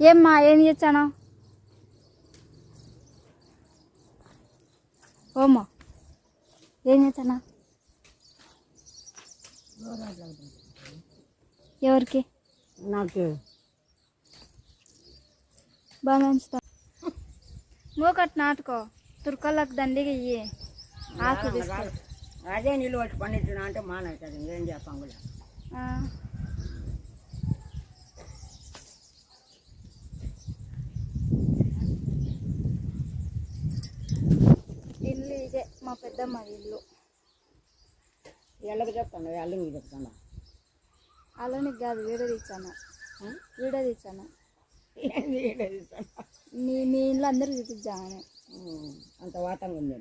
ఏమ్మా ఏం చేస్తాను ఓమ్మా ఏం చేస్తానా ఎవరికి? నాకు. బాగా నంచుతా మూకట్ నాటుకో తుర్కలకు దండిగా ఇయ్యి. ఆకు అదే వచ్చి పండించిన అంటే మానవుతుంది ఇంకేం చేస్తాం కూడా. ఇదే మా పెద్దమ్మది ఇల్లు. ఎళ్ళకి చెప్తాను ఎల్లింగి చెప్తాను. అలానే కాదు వీడియో తీచ్చాను వీడియో తీచ్చాను నీ మీ ఇల్లు అందరికి చూపించాను అంత వాటంగా ఉంది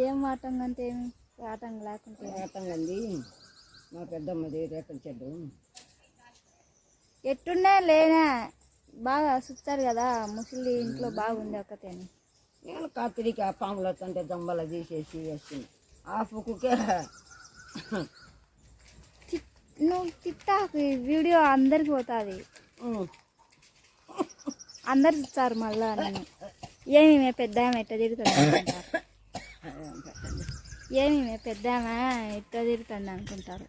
ఏం వాటంగా అంటే ఏమి? వాటంగా లేకుంటే వాటంగా ఉంది. మా పెద్దమ్మది రేపల చెడ్డు ఎట్టున్నా లేనా బాగా సుత్తారు కదా ముసలి ఇంట్లో బాగుంది ఒకతేని నేను కత్తిరికి ఆ పాములు వస్తుంటే దొంబలు తీసేసి వేస్తుంది ఆ పుక్కుకే నువ్వు తిట్టాకు వీడియో అందరికి పోతుంది. అందరు చూస్తారు మళ్ళా నేను. ఏమి పెద్ద ఎట్ట తిరుగుతుంది అనుకుంటారు? ఏమి మే పెద్ద ఎట్ట తిరుగుతుంది అనుకుంటారు?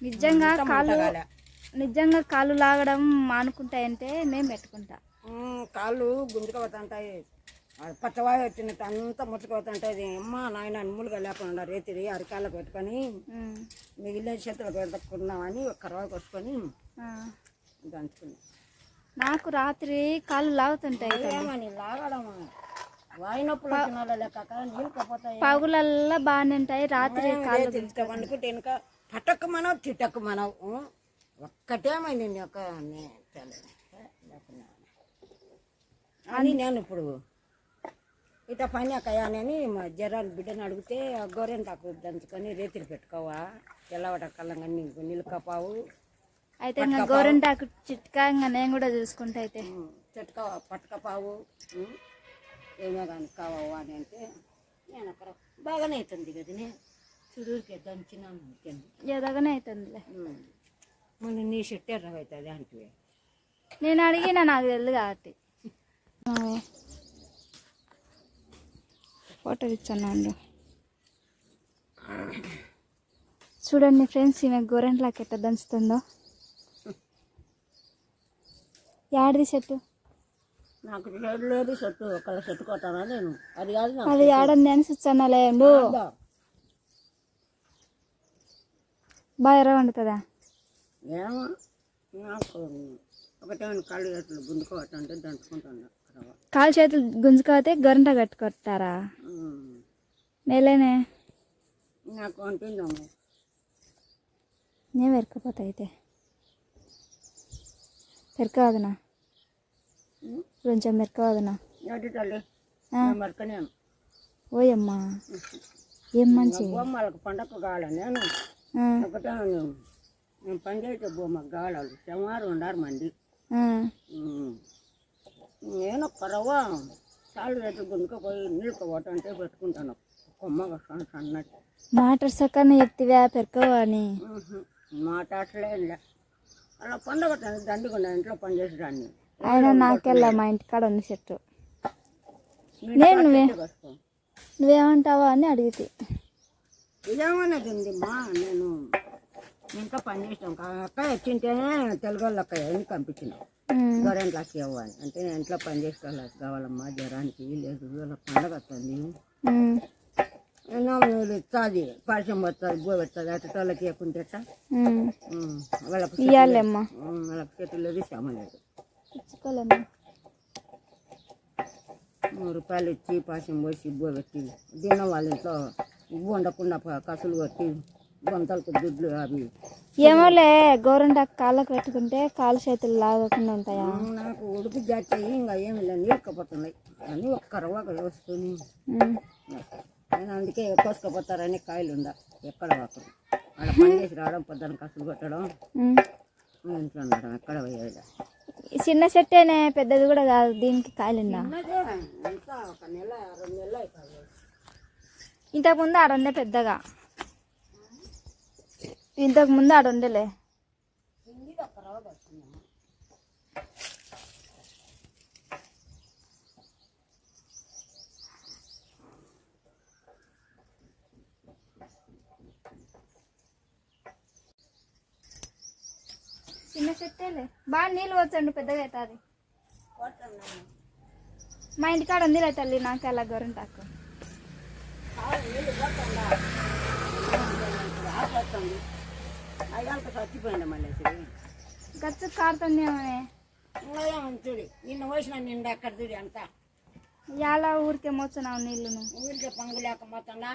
నిజంగా కాళ్ళు. నిజంగా కాళ్ళు లాగడం మానుకుంటాయంటే నేను పెట్టుకుంటా కాళ్ళు గుంజుకోపోతుంటాయి పచ్చవాయి వచ్చినట్టు అంతా ముచ్చుకోతుంటుంది అమ్మ నాయన అన్ములుగా లేకుండా రేతిరి అరికాళ్ళ పెట్టుకొని. మిగిలిన చేతులు పెట్టుకున్నామని ఒక కరవాయి కొట్టుకొని. దంచుకున్నాం నాకు రాత్రి కాళ్ళు లాగుతుంటాయి ఏమని లాగడమా వచ్చిన పగులల్లా బాగానే ఉంటాయి రాత్రి కాళ్ళు వండుకుంటే వెనుక పట్టకు మనవు తిట్టకు మనవు ఉం? ఒక్కటేమైంది లేకున్నా. అని నేను ఇప్పుడు ఇట పని అక్కయానని మా జరాలు బిడ్డని అడిగితే ఆ గోరెంటాకు దంచుకొని రేతిరి పెట్టుకోవా తెల్లవట కళ్ళంగా నీకు నిలుకపావు అయితే ఇంకా గోరింటాకు చిట్కా ఇంకా నేను కూడా చూసుకుంటా అయితే చెట్టుక పట్టుకపావు? ఏమో కానీ కావవు అని అంటే నేను అక్కడ బాగానే అవుతుంది కదనే చుడూరికి దంచినాను ఇంకేంది. ఎదగనే అవుతుందిలే. మొన్న నీ చెట్టు ఎర్రగా అవుతుంది అంటే నేను అడిగిన నాకు తెలియదు కాబట్టి. ఫోటో ఇచ్చాను చూడండి ఫ్రెండ్స్ ఈమె గోరెంట్లాకి ఎట్ట దంచుతుందో. యాడిది చెట్టు నాకు లేదు చెట్టు ఒకళ్ళ చెట్టు కొట్టానా నేను? అది కాదు అది ఆడంది అని చూచానలే ఉండు ఉందా? బాగా ఎర్ర వండుతుందా? ఏమో నాకు ఒకటే కాళ్ళు చేతులు చేతులు గుంజుకోతే గొరంట కట్టుకొట్టారా ఉం. నేలేనే? నాకు అంటుందమ్మ నేను పెరకపోతా అయితే. పెరకవదనా కొంచెం. మరకనేను. ఓయమ్మా. ఏం మంచి బొమ్మలకు పండగ కావాలి నేను. ఆ, ఒకటే నేను నేను పని చేసే బొమ్మకు కావాలి సుమారు ఉండారు మంది. నేను కరవ చాలు రేట్లు గుండుకపోయి నీళ్ళు పోవటంటే పెట్టుకుంటాను. కొమ్మగా సన్న సన్నట్టు మాట సక్కన ఎత్తివా పెరకవా అని ఉహు. మాట్లాడలే అలా పండగ దండుకున్నా ఇంట్లో పని చేసేదాన్ని. ఆయన నాకెళ్ళా మా ఇంటికాడ ఉంది చెట్టు. నేను నువ్వేమంటావా అని అడిగితే. ఇదేమన్నది ఉంది మా నేను ఇంట్లో పని చేసాం అక్క వచ్చింటేనే తెలుగు వాళ్ళు అక్క ఎన్ని పంపించినాం ఉమ్, గవర్నమెంట్లకి ఇవ్వాలి అంటే నేను ఇంట్లో పని చేసుకోవాలి కావాలమ్మా జ్వరానికి లేదు వాళ్ళ పండగ వస్తుంది. నీళ్ళు ఇస్తుంది పరిచయం వస్తుంది బో వస్తుంది అటు వాళ్ళకి. వాళ్ళకి ఇయ్యాలేమ్మా. ఉమ్, వాళ్ళకి చేతుల్లో తీసామలేదు ఇచ్చుకోలేమ్మా మూడు రూపాయలు ఇచ్చి పాశం పోసి ఇబ్బో పెట్టి దిన్న వాళ్ళ ఇంట్లో ఇవ్వు ఉండకుండా కసులు కొట్టి గొంతలకు దుడ్లు అవి. ఏమోలే గోరంటాకు కాళ్ళకు పెట్టుకుంటే కాలు చేతులు లాగకుండా ఉంటాయా? నాకు ఉడికి జాచాయి ఇంకా ఏమి లేదు నీళ్ళకపోతున్నాయి అని ఒక్క రవ్వగా వేసుకొని అందుకే కోసుకపోతారని కాయలు ఉండ ఎక్కడ వాకరు అక్కడ పని చేసి రావడం పొద్దున్న కసులు కొట్టడం. ఇంట్లో ఉండడం ఎక్కడ పోయేది? చిన్న చెట్టేనే పెద్దది కూడా కాదు దీనికి కాయలుందా ఒక నెల రెండు నెలలు ఇంతకుముందు ఆడుండే పెద్దగా. ఇంతకు ముందు చిన్న చెట్టేలే. బాగా నీళ్ళు వచ్చండి పెద్దగా అవుతుంది. మా ఇంటికాడ ఉందిలే తల్లి నాకు అలా గొర్రెంటాకు అయ్యాక చచ్చిపోయింది మళ్ళీ గచ్చు కారుతుందేమోనే ఇంకా ఏమని చూడు నిన్న పోసిన నిండా అక్కడ చూడు అంతా ఎలా ఊరికే మోస్తున్నావు నీళ్ళును. ఊరికే పంగు లేక మొత్తంగా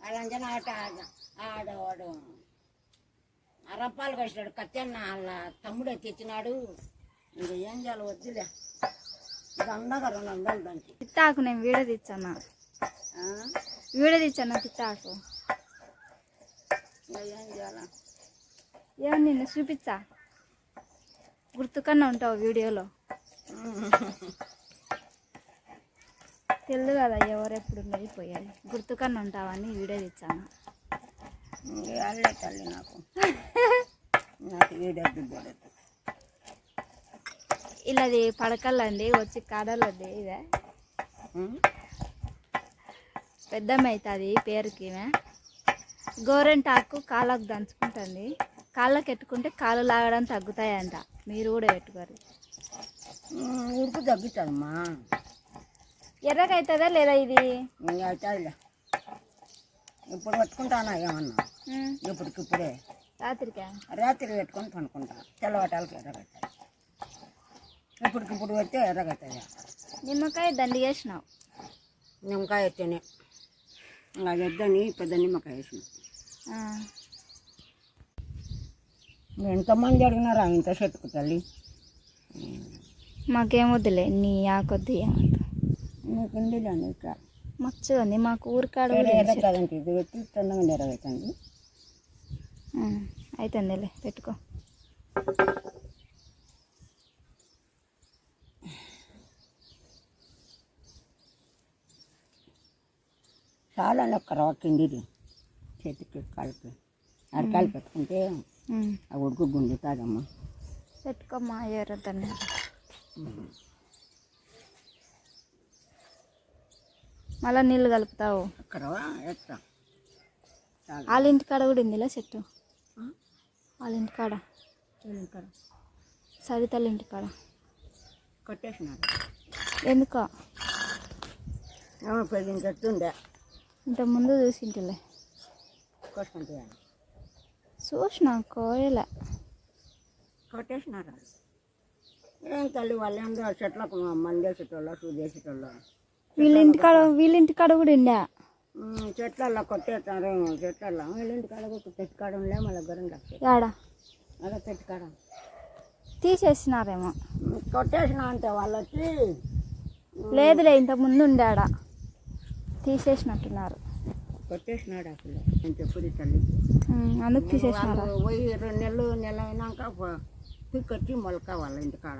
అలాంజన ఆట కట్టినాడు కత్తెన్న వాళ్ళ తమ్ముడే తెచ్చినాడు. ఇంకా ఏం చేయాలి వద్దులే. దండగా రెండు వందలు దానికి పిత్తాకు నేను వీడియో తెచ్చాను ఆ? వీడియో తెచ్చాను పిత్తాకు ఇంకా ఏం చేయాలా? ఏమో నిన్ను చూపించా గుర్తుకన్నా ఉంటావు వీడియోలో. తెలియదు కదా ఎవరెప్పుడు ఉన్నది పోయాలి గుర్తుకన్నా ఉంటావని వీడియో తెచ్చాను తల్లి నాకు. నాకు బోడొద్దు ఇలాది పడకల్లండి వచ్చి కాడలది ఇదే. పెద్దమ్మ పేరుకి గోరెంటాకు కాళ్ళకు దంచుకుంటుంది. కాళ్ళకి ఎట్టుకుంటే కాళ్ళు లాగడం తగ్గుతాయంట. మీరు కూడా పెట్టుకోరు. ఉడుకు తగ్గుతుందమ్మా. ఎర్రగా అవుతుందా లేదా ఇది? అవుతుందిలే ఇప్పుడు పట్టుకుంటానా ఏమన్నా? ఇప్పటికిప్పుడే. రాత్రికా? రాత్రి పెట్టుకొని పనుకుంటా తెల్లవాటాలకి ఎర్రగవుతాయి ఇప్పటికిప్పుడు పెడితే ఎర్రగవుతాయి నిమ్మకాయ దండి వేసినావు నిమ్మకాయ ఎత్తేనే. ఇంకా ఎద్దని పెద్ద నిమ్మకాయ వేసిన. ఎంతమంది అడిగినారా ఇంత చెట్టుకు తల్లి? మాకేం వద్దులే నీ ఆకొద్దు ఏమద్దు నీకు ఉందిలే నీకు. మచ్చగా ఉంది మాకు ఊరికాడ కూడా ఎర్ర కదంటే ఇది పెట్టి తొందరగా ఎర్రగవుతుంది ఉమ్, అయితుందిలే పెట్టుకో. చాలా ఒక్క రవ్వ కిందిది చేతికి కలిపి అరకాయలు పెట్టుకుంటే ఆ ఉడుకు గుండుతుందమ్మా పెట్టుకోమ్మా ఎర్రదండి మళ్ళా నీళ్ళు కలుపుతావు. వాళ్ళ ఇంటికాడ కూడా ఉందిలే చెట్టు. వాళ్ళ ఇంటికాడ ఇంకా సరితల ఇంటికాడ కొట్టేసినారు. ఎందుకో? ఏమో పెరిగిన చెట్టు ఉండే ఇంత ముందు చూసింటిలే చూసిన కోయలే. కొట్టేసినారు? ఏం తల్లి వాళ్ళు చెట్లకు మందేసేటోళ్ళు సూదేసేటోళ్ళు వీళ్ళ ఇంటికాడ వీళ్ళ ఇంటికాడ కూడా ఉండే చెట్లల్లో కొట్టేస్తారు చెట్లల్లో. వీళ్ళ ఇంటికాడ కూడా పెట్టుకోవడంలే మళ్ళీ గొర్రెలు వస్తాయి యాడ? అలా పెట్టుకోవడం తీసేసినారేమో. కొట్టేసిన అంటే వాళ్ళు వచ్చి లేదులే ఇంత ముందు ఉండే ఆడ. తీసేసినట్టున్నారు. కొట్టేసినాడు అసలు. నేను చెప్పుది తల్లి. అందుకు తీసేసినారా? పోయి రెండు నెలలు నెల అయినాక పిక్కొచ్చి మొలక వాళ్ళ ఇంటికాడ.